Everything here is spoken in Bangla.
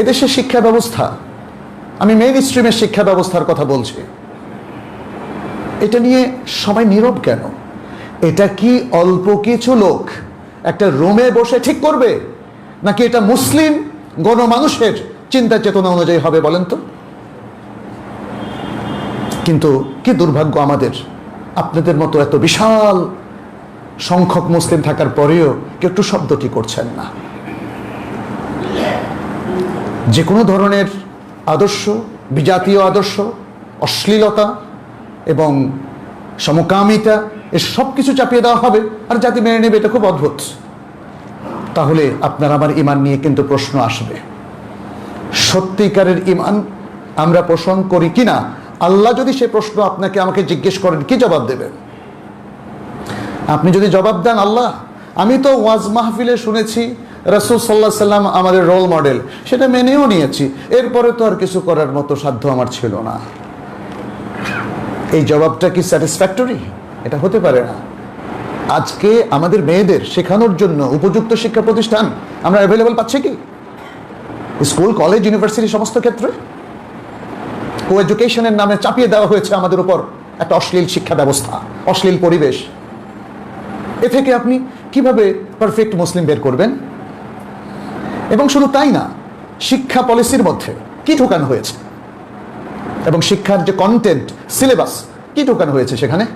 এদেশের শিক্ষা ব্যবস্থা, আমি মেইন স্ট্রিমের শিক্ষা ব্যবস্থার কথা বলছি, এটা নিয়ে সবাই নীরব কেন? এটা কি অল্প কিছু লোক একটা রুমে বসে ঠিক করবে, নাকি এটা মুসলিম গণমানুষের চিন্তা চেতনা অনুযায়ী হবে বলেন তো? কিন্তু কি দুর্ভাগ্য আমাদের, আপনাদের মতো এত বিশাল সংখ্যক মুসলিম থাকার পরেও কেউ একটু শব্দটি করছেন না। যে কোনো ধরনের আদর্শ, বিজাতীয় আদর্শ, অশ্লীলতা এবং সমকামিতা, এ সব কিছু চাপিয়ে দেওয়া হবে আর জাতি মেনে নেবে, এটা খুব অদ্ভুত। তাহলে আপনার আমার ইমান নিয়ে কিন্তু প্রশ্ন আসবে। সত্যিকারের ইমান আমরা পোষণ করি কিনা? আল্লাহ যদি সে প্রশ্ন আপনাকে আমাকে জিজ্ঞেস করেন, কি জবাব দেবেন? আপনি যদি জবাব দেন, আল্লাহ, আমি তো ওয়াজ মাহফিলে শুনেছি রাসুল সাল্লাহ সাল্লাম আমাদের রোল মডেল সেটা মেনেও নিয়েছি। এরপরে তো আর কিছু করার মতো সাধ্য আমার ছিল না। এই জবাবটা কি স্যাটিসফ্যাক্টরি এটা হতে পারে না। আজকে আমাদের মেয়েদের শেখানোর জন্য উপযুক্ত শিক্ষা প্রতিষ্ঠান আমরা অ্যাভেলেবল পাচ্ছি কি? স্কুল কলেজ ইউনিভার্সিটি সমস্ত ক্ষেত্রে? কো এডুকেশনের নামে চাপিয়ে দেওয়া হয়েছে আমাদের উপর একটা অশ্লীল শিক্ষা ব্যবস্থা, অশ্লীল পরিবেশ। এ থেকে আপনি কীভাবে পারফেক্ট মুসলিম বের করবেন? এবং শুধু তাই না, শিক্ষা পলিসির মধ্যে কি ঢোকানো হয়েছে? এবং শিক্ষার যে কন্টেন্ট সিলেবাস কি ঢোকানো হয়েছে সেখানে?